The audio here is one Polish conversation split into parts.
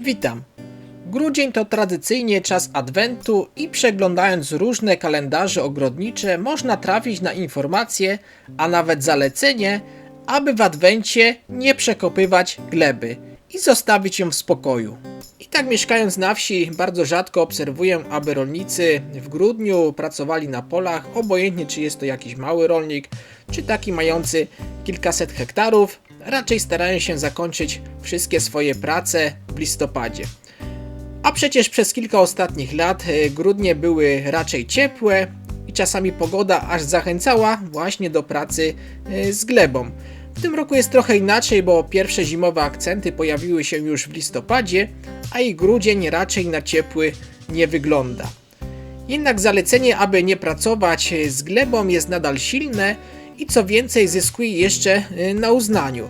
Witam. Grudzień to tradycyjnie czas adwentu i przeglądając różne kalendarze ogrodnicze można trafić na informacje, a nawet zalecenie, aby w adwencie nie przekopywać gleby i zostawić ją w spokoju. I tak mieszkając na wsi bardzo rzadko obserwuję, aby rolnicy w grudniu pracowali na polach, obojętnie czy jest to jakiś mały rolnik, czy taki mający kilkaset hektarów, raczej starają się zakończyć wszystkie swoje prace w listopadzie. A przecież przez kilka ostatnich lat e, grudnie były raczej ciepłe i czasami pogoda aż zachęcała właśnie do pracy e, z glebą. W tym roku jest trochę inaczej, bo pierwsze zimowe akcenty pojawiły się już w listopadzie, a i grudzień raczej na ciepły nie wygląda. Jednak zalecenie, aby nie pracować e, z glebą jest nadal silne i co więcej zyskuje jeszcze e, na uznaniu.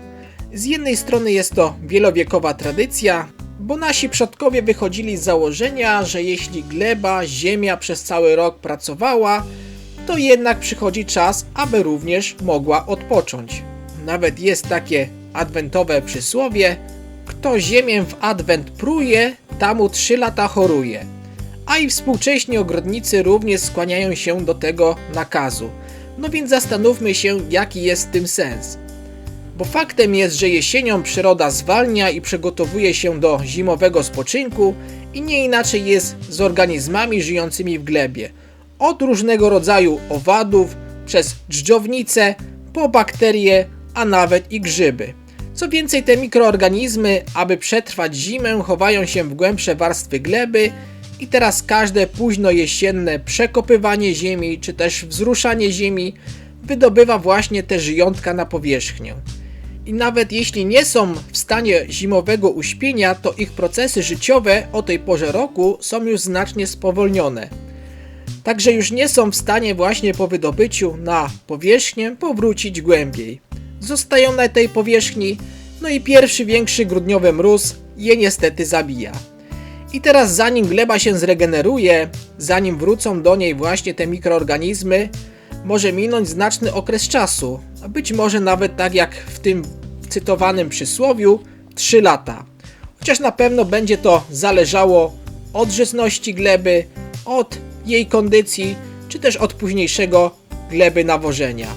Z jednej strony jest to wielowiekowa tradycja, bo nasi przodkowie wychodzili z założenia, że jeśli gleba, ziemia przez cały rok pracowała, to jednak przychodzi czas, aby również mogła odpocząć. Nawet jest takie adwentowe przysłowie: Kto ziemię w adwent pruje, tamu trzy lata choruje. A i współcześni ogrodnicy również skłaniają się do tego nakazu. No więc zastanówmy się, jaki jest tym sens. Bo faktem jest, że jesienią przyroda zwalnia i przygotowuje się do zimowego spoczynku i nie inaczej jest z organizmami żyjącymi w glebie. Od różnego rodzaju owadów, przez dżdżownice, po bakterie, a nawet i grzyby. Co więcej, te mikroorganizmy, aby przetrwać zimę, chowają się w głębsze warstwy gleby i teraz każde późno jesienne przekopywanie ziemi, czy też wzruszanie ziemi wydobywa właśnie te żyjątka na powierzchnię. I nawet jeśli nie są w stanie zimowego uśpienia, to ich procesy życiowe o tej porze roku są już znacznie spowolnione. Także już nie są w stanie właśnie po wydobyciu na powierzchnię powrócić głębiej. Zostają na tej powierzchni, no i pierwszy większy grudniowy mróz je niestety zabija. I teraz zanim gleba się zregeneruje, zanim wrócą do niej właśnie te mikroorganizmy, może minąć znaczny okres czasu, a być może nawet tak jak w tym cytowanym przysłowiu 3 lata. Chociaż na pewno będzie to zależało od żyzności gleby, od jej kondycji, czy też od późniejszego gleby nawożenia.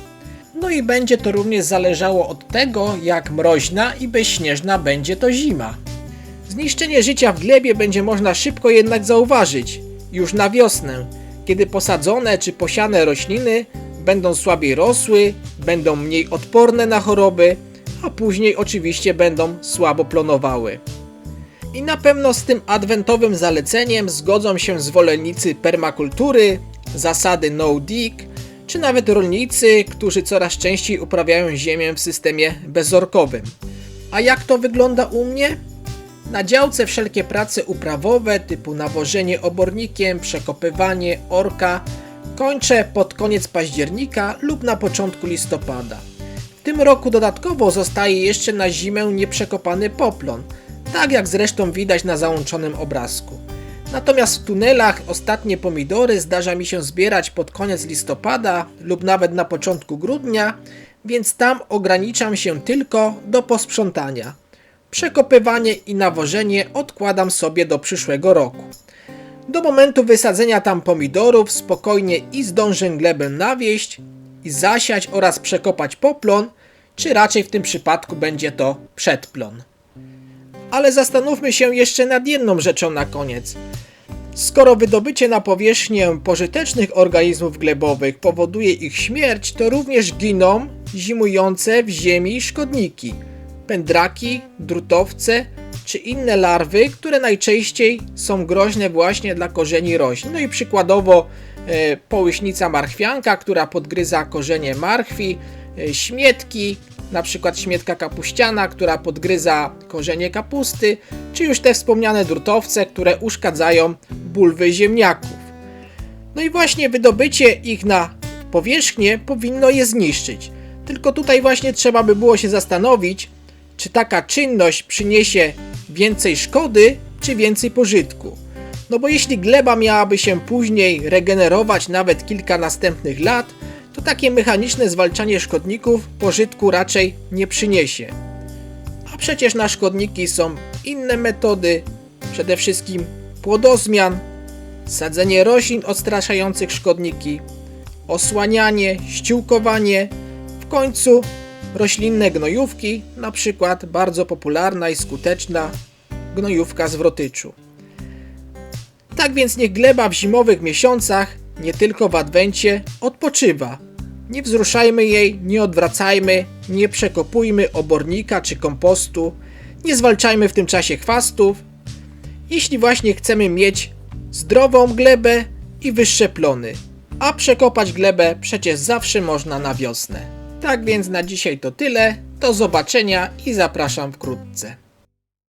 No i będzie to również zależało od tego, jak mroźna i bezśnieżna będzie to zima. Zniszczenie życia w glebie będzie można szybko jednak zauważyć już na wiosnę, kiedy posadzone czy posiane rośliny będą słabiej rosły, będą mniej odporne na choroby, a później oczywiście będą słabo plonowały. I na pewno z tym adwentowym zaleceniem zgodzą się zwolennicy permakultury, zasady no dig, czy nawet rolnicy, którzy coraz częściej uprawiają ziemię w systemie bezorkowym. A jak to wygląda u mnie? Na działce wszelkie prace uprawowe typu nawożenie obornikiem, przekopywanie, orka kończę pod koniec października lub na początku listopada. W tym roku dodatkowo zostaje jeszcze na zimę nieprzekopany poplon, tak jak zresztą widać na załączonym obrazku. Natomiast w tunelach ostatnie pomidory zdarza mi się zbierać pod koniec listopada lub nawet na początku grudnia, więc tam ograniczam się tylko do posprzątania. Przekopywanie i nawożenie odkładam sobie do przyszłego roku. Do momentu wysadzenia tam pomidorów spokojnie i zdążę glebę nawieść i zasiać oraz przekopać poplon, czy raczej w tym przypadku będzie to przedplon. Ale zastanówmy się jeszcze nad jedną rzeczą na koniec. Skoro wydobycie na powierzchnię pożytecznych organizmów glebowych powoduje ich śmierć, to również giną zimujące w ziemi szkodniki, pędraki, drutowce czy inne larwy, które najczęściej są groźne właśnie dla korzeni roślin. No i przykładowo e, połyśnica marchwianka, która podgryza korzenie marchwi, e, śmietki, na przykład śmietka kapuściana, która podgryza korzenie kapusty, czy już te wspomniane drutowce, które uszkadzają bulwy ziemniaków. No i właśnie wydobycie ich na powierzchnię powinno je zniszczyć. Tylko tutaj właśnie trzeba by było się zastanowić, czy taka czynność przyniesie więcej szkody, czy więcej pożytku. No bo jeśli gleba miałaby się później regenerować nawet kilka następnych lat, to takie mechaniczne zwalczanie szkodników pożytku raczej nie przyniesie. A przecież na szkodniki są inne metody, przede wszystkim płodozmian, sadzenie roślin odstraszających szkodniki, osłanianie, ściółkowanie, w końcu roślinne gnojówki, na przykład bardzo popularna i skuteczna gnojówka zwrotyczu. Tak więc niech gleba w zimowych miesiącach, nie tylko w adwencie, odpoczywa. Nie wzruszajmy jej, nie odwracajmy, nie przekopujmy obornika czy kompostu, nie zwalczajmy w tym czasie chwastów. Jeśli właśnie chcemy mieć zdrową glebę i wyższe plony, a przekopać glebę przecież zawsze można na wiosnę. Tak więc na dzisiaj to tyle. Do zobaczenia i zapraszam wkrótce.